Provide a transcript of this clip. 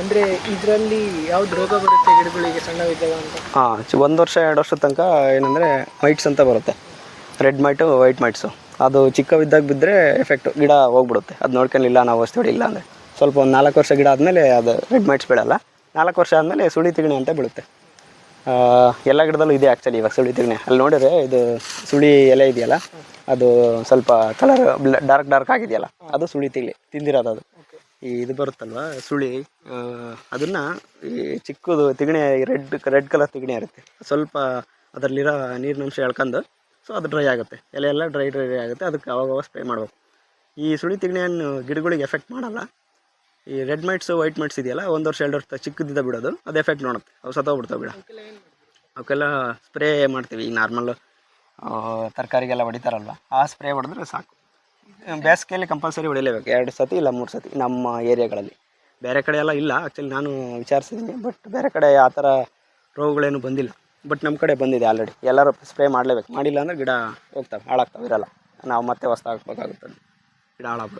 ಅಂದರೆ ಇದರಲ್ಲಿ ಯಾವ್ದು ರೋಗ ಬರುತ್ತೆ ಗಿಡಗಳಿಗೆ ಸಣ್ಣವಿದ್ದಾಗ ಅಂತ? ಹಾಂ ಒಂದು ವರ್ಷ, ಎರಡು ವರ್ಷದ ತನಕ ಏನಂದರೆ ಮೈಟ್ಸ್ ಅಂತ ಬರುತ್ತೆ. ರೆಡ್ ಮೈಟು ವೈಟ್ ಮೈಟ್ಸು ಅದು ಚಿಕ್ಕವಿದ್ದಾಗ ಬಿದ್ದರೆ ಎಫೆಕ್ಟ್ ಗಿಡ ಹೋಗ್ಬಿಡುತ್ತೆ. ಅದು ನೋಡ್ಕೊಂಡಿಲ್ಲ ನಾವು ಔಷಧಿ ಇಲ್ಲ ಅಂದರೆ. ಸ್ವಲ್ಪ ಒಂದು ನಾಲ್ಕು ವರ್ಷ ಗಿಡ ಆದಮೇಲೆ ಅದು ರೆಡ್ ಮೈಟ್ಸ್ ಬಿಡಲ್ಲ ನಾಲ್ಕು ವರ್ಷ ಆದಮೇಲೆ ಸುಳಿ ತಿಗಣಿ ಅಂತ ಬೀಳುತ್ತೆ. ಎಲ್ಲ ಗಿಡದಲ್ಲೂ ಇದೆ ಆ್ಯಕ್ಚುಲಿ ಇವಾಗ ಸುಳಿ ತಿಗಣೆ. ಅಲ್ಲಿ ನೋಡಿದ್ರೆ ಇದು ಸುಳಿ ಎಲೆ ಇದೆಯಲ್ಲ, ಅದು ಸ್ವಲ್ಪ ಕಲರ್ ಡಾರ್ಕ್ ಡಾರ್ಕ್ ಆಗಿದೆಯಲ್ಲ, ಅದು ಸುಳಿ ತಿಳಿ ತಿಂದಿರೋದು ಅದು. ಈ ಇದು ಬರುತ್ತಲ್ವ, ಸುಳಿ ಅದನ್ನ ಈ ಚಿಕ್ಕದು ತಿಗಣೆ, ರೆಡ್ ರೆಡ್ ಕಲರ್ ತಿಗಣೆ ಇರುತ್ತೆ. ಸ್ವಲ್ಪ ಅದರಲ್ಲಿರೋ ನೀರಿನಂಶ ಎಳ್ಕೊಂಡು ಸೊ ಅದು ಡ್ರೈ ಆಗುತ್ತೆ. ಎಲೆ ಎಲ್ಲ ಡ್ರೈ ಡ್ರೈ ಆಗುತ್ತೆ. ಅದಕ್ಕೆ ಅವಾಗವಾಗ ಸ್ಪ್ರೇ ಮಾಡಬೇಕು. ಈ ಸುಳಿ ತಿಗಣೆಯನ್ನು ಗಿಡಗಳಿಗೆ ಎಫೆಕ್ಟ್ ಮಾಡಲ್ಲ. ಈ ರೆಡ್ ಮೈಟ್ಸು ವೈಟ್ ಮೈಟ್ಸ್ ಇದೆಯಲ್ಲ, ಒಂದು ವರ್ಷ, ಎರಡು ವರ್ಷ ಚಿಕ್ಕದಿದ್ದ ಬಿಡೋದು, ಅದು ಎಫೆಕ್ಟ್ ನೋಡುತ್ತೆ. ಅವು ಸತ್ತೋಗ್ಬಿಡ್ತಾವೆ ಗಿಡ. ಅವಕ್ಕೆಲ್ಲ ಸ್ಪ್ರೇ ಮಾಡ್ತೀವಿ. ಈಗ ನಾರ್ಮಲ್ ತರಕಾರಿಗೆಲ್ಲ ಹೊಡಿತಾರಲ್ವ, ಆ ಸ್ಪ್ರೇ ಹೊಡೆದ್ರೆ ಸಾಕು. ಬೇಸಿಗೆಯಲ್ಲಿ ಕಂಪಲ್ಸರಿ ಹೊಡಿಲೇಬೇಕು. ಎರಡು ಸತಿ ಇಲ್ಲ, ಮೂರು ಸತಿ ನಮ್ಮ ಏರಿಯಾಗಳಲ್ಲಿ. ಬೇರೆ ಕಡೆ ಎಲ್ಲ ಇಲ್ಲ. ಆ್ಯಕ್ಚುಲಿ ನಾನು ವಿಚಾರಿಸಿದ್ದೀನಿ ಬಟ್ ಬೇರೆ ಕಡೆ ಆ ಥರ ರೋಗಗಳೇನು ಬಂದಿಲ್ಲ. ಬಟ್ ನಮ್ಮ ಕಡೆ ಬಂದಿದೆ ಆಲ್ರೆಡಿ ಎಲ್ಲರೂ ಸ್ಪ್ರೇ ಮಾಡಲೇಬೇಕು. ಮಾಡಿಲ್ಲ ಅಂದರೆ ಗಿಡ ಹೋಗ್ತವೆ, ಹಾಳಾಗ್ತವೆ, ಇರಲ್ಲ. ನಾವು ಮತ್ತೆ ಹೊಸ್ದಾಗಿ ಹಾಕ್ಬೇಕಾಗುತ್ತದೆ ಗಿಡ ಹಾಳಾಗ್ಬಿಡುತ್ತೆ.